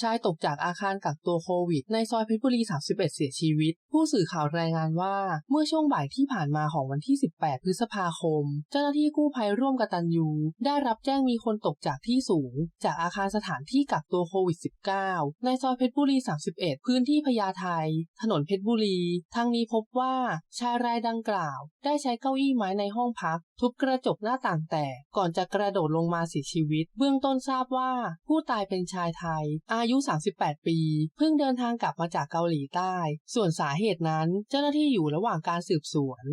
ชายตกจากอาคารกักตัวโควิด ในซอยเพชรบุรี 31 เสียชีวิต ผู้สื่อข่าวรายงานว่า เมื่อช่วงบ่ายที่ผ่านมาของวันที่ 18 พฤษภาคม เจ้าหน้าที่กู้ภัยร่วมกตัญญูได้รับแจ้งมีคนตกจากที่สูง จากอาคารสถานที่กักตัวโควิด -19 ในซอยเพชรบุรี 31 พื้นที่พญาไทถนนเพชรบุรีทางนี้พบว่าชายรายดังกล่าว ได้ใช้เก้าอี้ไม้ในห้องพัก ทุบกระจกหน้าต่างแตกก่อนจะกระโดดลงมาเสียชีวิต เบื้องต้นทราบว่า ผู้ตายเป็นชายไทยอายุ 38 ปี เพิ่งเดินทางกลับมาจากเกาหลีใต้ ส่วนสาเหตุนั้นเจ้าหน้าที่อยู่ระหว่างการสืบสวน